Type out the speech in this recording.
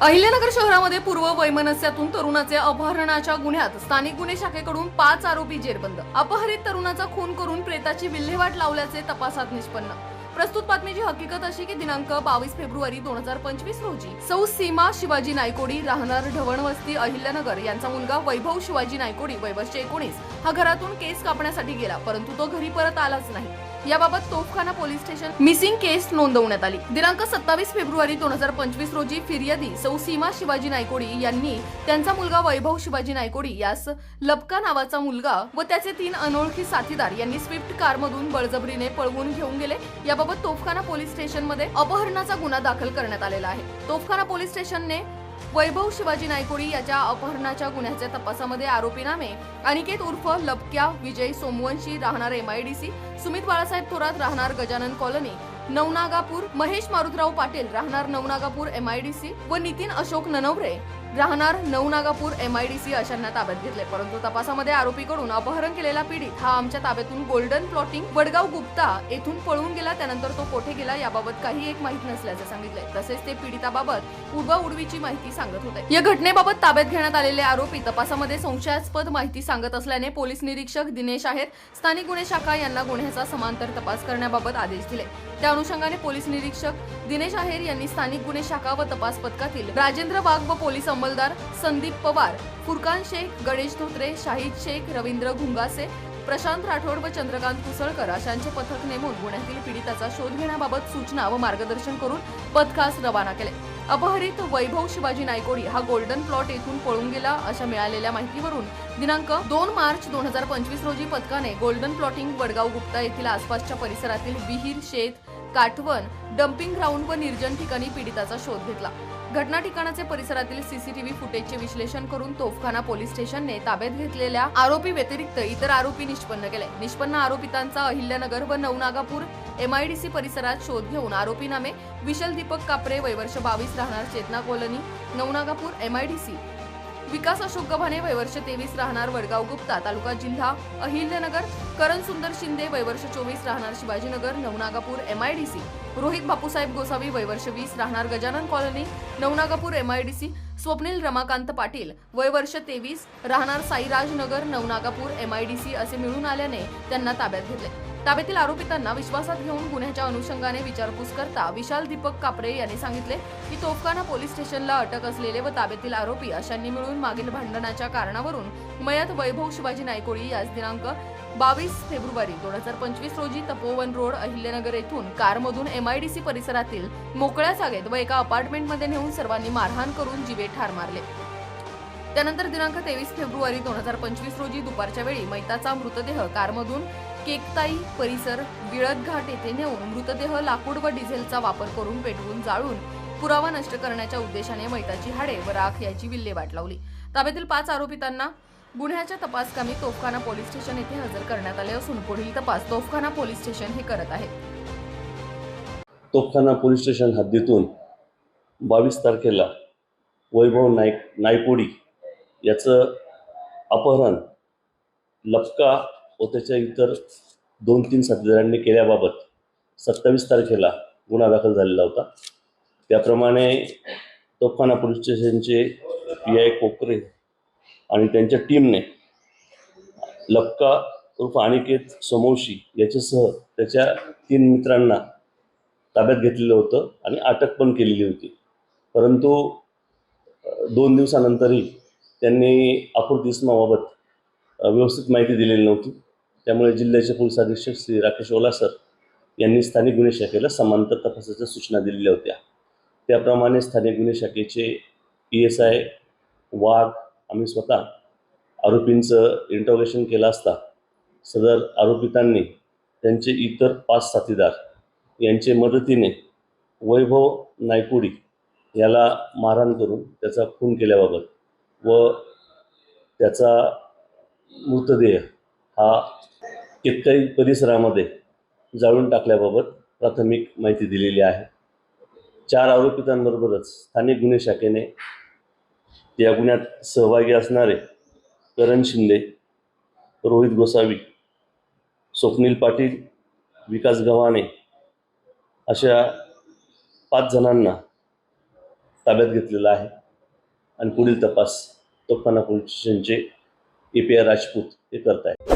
अहिल्यानगर शहरामध्ये पूर्व वैमनस्यातून तरुणाचे अपहरणाच्या गुन्ह्यात स्थानिक गुन्हे शाखेकडून पाच आरोपी जेरबंद. अपहरित तरुणाचा खून करून प्रेताची विल्हेवाट लावल्याचे तपासात निष्पन्न. प्रस्तुत बातमीची हकीकत अशी की दिनांक बावीस फेब्रुवारी दोन हजार पंचवीस रोजी सौ सीमा शिवाजी नायकोडी राहणार ढवणवस्ती अहिल्यानगर यांचा मुलगा वैभव शिवाजी नायकोडी वय एकोणीस हा घरातून केस कापण्यासाठी गेला परंतु तो घरी परत आलाच नाही. याबाबत Tofkhana police station missing case नोंदवण्यात आली. दिनांक सत्तावीस फेब्रुवारी दोन हजार पंचवीस रोजी फिर्यादी सौ सीमा शिवाजी नायकोडी यांनी त्यांचा मुलगा वैभव शिवाजी नायकोडी यास लपका नावाचा मुलगा व त्याचे तीन अनोळखी साथीदार यांनी स्विफ्ट कारमधून बळजबरीने पळवून घेऊन गेले. याबाबत तोफखाना पोलीस स्टेशनमध्ये अपहरणाचा गुन्हा दाखल करण्यात आलेला आहे. तोफखाना पोलीस स्टेशनने वैभव शिवाजी नायकोडी याच्या अपहरणाच्या गुन्ह्याच्या तपासामध्ये आरोपीनामे अनिकेत उर्फ लपक्या विजय सोमवंशी राहणार एमआयडीसी सुमित बाळासाहेब थोरात राहणार गजानन कॉलनी नवनागापूर महेश मारुतराव पाटील राहणार नवनागापूर एमआयडीसी व नितीन अशोक ननवरे. राहणार नवनागापूर एमआयडीसी अशांना ताब्यात घेतले. परंतु तपासामध्ये आरोपीकडून अपहरण केलेला पीडित हा आमच्या ताब्यातून गोल्डन प्लॉटिंग वडगाव गुप्ता येथून पळून गेला. त्यानंतर तो कोठे गेला याबाबत काही एक माहीत नसल्याचे सांगितले. तसेच ते पीडिताबाबत उडवा उडवीची माहिती सांगत होते. या घटनेबाबत ताब्यात घेण्यात आलेले आरोपी तपासामध्ये संशयास्पद माहिती सांगत असल्याने पोलीस निरीक्षक दिनेश आहेर स्थानिक गुन्हे शाखा यांना गुन्ह्याचा समांतर तपास करण्याबाबत आदेश दिले. त्या अनुषंगाने पोलीस निरीक्षक दिनेश आहेर यांनी स्थानिक गुन्हे शाखा व तपास पथकातील राजेंद्र वाघ व पोलीस अंमलदार संदीप पवार फुरकान शेख गणेश धोत्रे शाहिद शेख रवींद्र घुंगासे प्रशांत राठोड व चंद्रकांत कुसळकर अशांचे पथक नेमून गुन्ह्यातील पीडिताचा शोध घेण्याबाबत सूचना व मार्गदर्शन करून पथकास रवाना केले. अपहरित वैभव शिवाजी नायकोडी हा गोल्डन प्लॉट येथून पळून गेला अशा मिळालेल्या माहितीवरून दिनांक दोन मार्च दोन हजार पंचवीस रोजी पथकाने गोल्डन प्लॉटिंग वडगाव गुप्ता येथील आसपासच्या परिसरातील विहीर शेत काठवण डम्पिंग ग्राउंड व निर्जन ठिकाणी पीडिताचा शोध घेतला. घटना ठिकाणाचे परिसरातील सीसीटीव्ही फुटेजचे विश्लेषण करून तोफखाना पोलीस स्टेशनने ताब्यात घेतलेल्या आरोपी व्यतिरिक्त इतर आरोपी निष्पन्न केले. निष्पन्न आरोपितांचा अहिल्यानगर व नवनागापूर एमआयडीसी परिसरात शोध घेऊन आरोपी नामे विशल दीपक कापरे वयवर्ष बावीस राहणार चेतना कॉलनी नवनागापूर एमआयडीसी विकास अशोक गव्हाणे वयवर्ष तेवीस राहणार वडगाव गुप्ता तालुका जिल्हा अहिल्यानगर करण सुंदर शिंदे वयवर्ष चोवीस राहणार शिवाजीनगर नवनागापूर एमआयडीसी रोहित बापूसाहेब गोसावी वयवर्ष वीस राहणार गजानन कॉलनी नवनागापूर एमआयडीसी स्वप्नील रमाकांत पाटील वयवर्ष तेवीस राहणार साईराजनगर नवनागापूर एमआयडीसी असे मिळून आल्याने त्यांना ताब्यात घेतले. ताब्यातील आरोपितांना विश्वासात घेऊन गुन्ह्याच्या अनुषंगाने विचारपूस करता विशाल दीपक कापरे यांनी सांगितले की तोफखाना पोलीस स्टेशनला अटक असलेले व ताब्यातील आरोपी अशांनी मिळून मागील भांडणाच्या कारणावरून मयत वैभव शिवाजी नायकोडी याच दिनांक बावीस फेब्रुवारी दोन हजार पंचवीस रोजी तपोवन रोड अहिल्यानगर येथून कारमधून एमआयडीसी परिसरातील मोकळ्या जागेत व एका अपार्टमेंटमध्ये नेऊन सर्वांनी मारहाण करून जीवे ठार मारले. त्यानंतर दिनांक तेवीस फेब्रुवारी दोन हजार पंचवीस रोजी दुपारच्या वेळी मैताचा मृतदेह कारमधून केकताई परिसर बिळत घाट येथे नेऊन मृतदेह लाकूड व डिझेलचा वापर करून पेटवून जाळून पुरावा नष्ट करण्याच्या उद्देशाने मैताची हाडे व राख याची विल्हेवाट लावली. ताब्यातील पाच आरोपितांना गुन्ह्याच्या तपासकामी तोफखाना पोलीस स्टेशन येथे हजर करण्यात आले असून पुढील तपास तोफखाना पोलीस स्टेशन हे करत आहे. तोफखाना पोलीस स्टेशन हद्दीतून बावीस तारखेला वैभव नाईक नायकोडी याचं अपहरण लपका व त्याच्या इतर दोन तीन साथीदारांनी केल्याबाबत सत्तावीस तारखेला गुन्हा दाखल झालेला होता. त्याप्रमाणे तोफखाना पोलीस स्टेशनचे पी आय कोकरे आणि त्यांच्या टीमने लपका उर्फ अनिकेत समोशी याच्यासह त्याच्या तीन मित्रांना ताब्यात घेतलेलं होतं आणि अटक पण केलेली होती. परंतु दोन दिवसानंतरही त्यांनी अपूर्त इस्माबाबत व्यवस्थित माहिती दिलेली नव्हती. त्यामुळे जिल्ह्याचे पोलीस अधीक्षक श्री राकेश ओलासर यांनी स्थानिक गुन्हे शाखेला समांतर तपासाच्या सूचना दिलेल्या होत्या. त्याप्रमाणे स्थानिक गुन्हे शाखेचे ई एस आय वाघ आम्ही स्वतः आरोपींचं इंटरोगेशन केलं असता सदर आरोपितांनी त्यांचे इतर पाच साथीदार यांचे मदतीने वैभव नायकुडी याला मारहाण करून त्याचा खून केल्याबाबत व त्याचा मृतदेह हा केतकाई परिसरामध्ये जाळून टाकल्याबाबत प्राथमिक माहिती दिलेली आहे. चार आरोपितांबरोबरच स्थानिक गुन्हे शाखेने या गुन्ह्यात सहभागी असणारे करण शिंदे रोहित गोसावी स्वप्नील पाटील विकास गव्हाणे अशा पाच जणांना ताब्यात घेतलेला आहे. आणि पुढील तपास तोफखाना पोलीस स्टेशनचे ए पी आर राजपूत हे करत आहेत